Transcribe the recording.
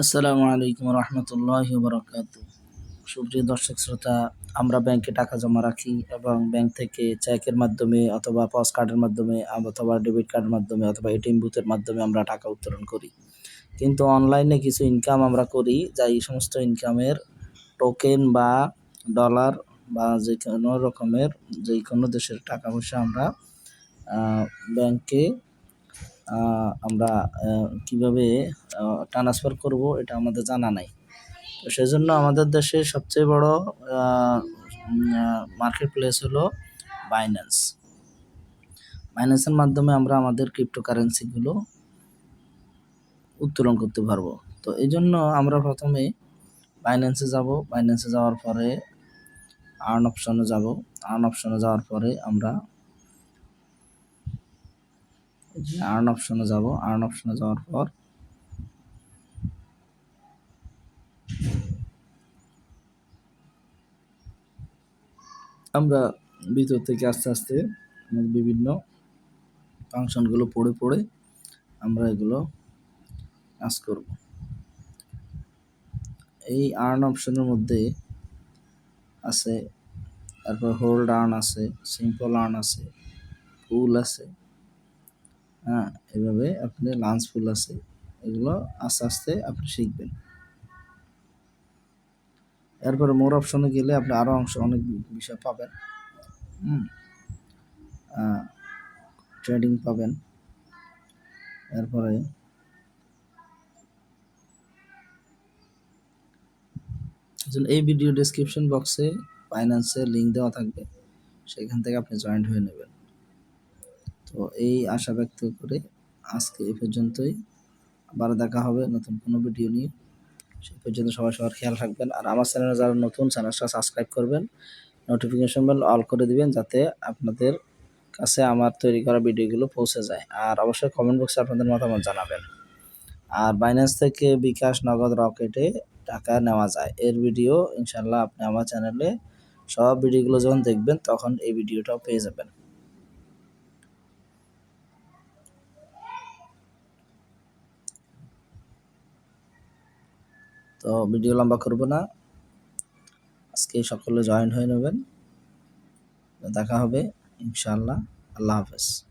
আসসালামু আলাইকুম রহমতুল্লাহ বরকাত সুপ্রিয় দর্শক শ্রোতা, আমরা ব্যাংকে টাকা জমা রাখি এবং ব্যাংক থেকে চেকের মাধ্যমে অথবা পস কার্ডের মাধ্যমে অথবা ডেবিট কার্ডের মাধ্যমে অথবা এটিএম বুথের মাধ্যমে আমরা টাকা উত্তোলন করি। কিন্তু অনলাইনে কিছু ইনকাম আমরা করি, যা এই সমস্ত ইনকামের টোকেন বা ডলার বা যে কোনো রকমের, যে কোনো দেশের টাকা পয়সা আমরা ব্যাংকে আমরা কীভাবে ট্রান্সফার করব এটা আমাদের জানা নাই। তো সেজন্য আমাদের দেশে সবচেয়ে বড় মার্কেট প্লেস হলো বাইন্যান্স বাইন্যান্সের মাধ্যমে আমরা আমাদের ক্রিপ্টোকারেন্সিগুলো উত্তোলন করতে পারব। তো এই জন্য আমরা প্রথমে বাইন্যান্সে যাব। বাইন্যান্সে যাওয়ার পরে আর্ন অপশনে যাব। আর্ন অপশনে যাওয়ার পরে আমরা আর্ন অপশনে যাব। আর্ন অপশনে যাওয়ার পর আমরা ভিতর থেকে আস্তে আস্তে বিভিন্ন ফাংশনগুলো পড়ে পড়ে আমরা এগুলো কাজ করব। এই আর্ন অপশনের মধ্যে আছে, তারপর হোল্ড আর্ন আছে সিম্পল আর্ন আছে ফুল আছে। হ্যাঁ এভাবে আপনি লাঞ্চ ফুল আছে। এগুলো আস্তে আস্তে আপনি শিখবেন। এরপরে মোর অপশনে গেলে আপনি আরও অংশ, অনেক বিষয় পাবেন। হুম ট্রেডিং পাবেন। এরপরে এই ভিডিও ডিসক্রিপশন বক্সে ফাইন্যান্সের লিঙ্ক দেওয়া থাকবে। সেখান থেকে আপনি জয়েন্ট হয়ে নেবেন। তো এই আশা ব্যক্ত করে আজকে এ পর্যন্তই। আবার দেখা হবে নতুন কোনো ভিডিও নিয়ে। সে পর্যন্ত সবাই সবার খেয়াল রাখবেন। আর আমার চ্যানেলে যারা নতুন, চ্যানেলটা সাবস্ক্রাইব করবেন। নোটিফিকেশন বেল অল করে দিবেন যাতে আপনাদের কাছে আমার তৈরি করা ভিডিওগুলো পৌঁছে যায়। আর অবশ্যই কমেন্ট বক্সে আপনাদের মতামত জানাবেন। আর বাইন্যান্স থেকে বিকাশ নগদ রকেটে টাকা নেওয়া যায়। এর ভিডিও ইনশাল্লাহ আপনি আমার চ্যানেলে সব ভিডিওগুলো যখন দেখবেন তখন এই ভিডিওটাও পেয়ে যাবেন। তো ভিডিও লম্বা করব না। আজকে সকলে জয়েন হয়ে নেবেন। দেখা হবে, ইনশাআল্লাহ। আল্লাহ হাফেজ।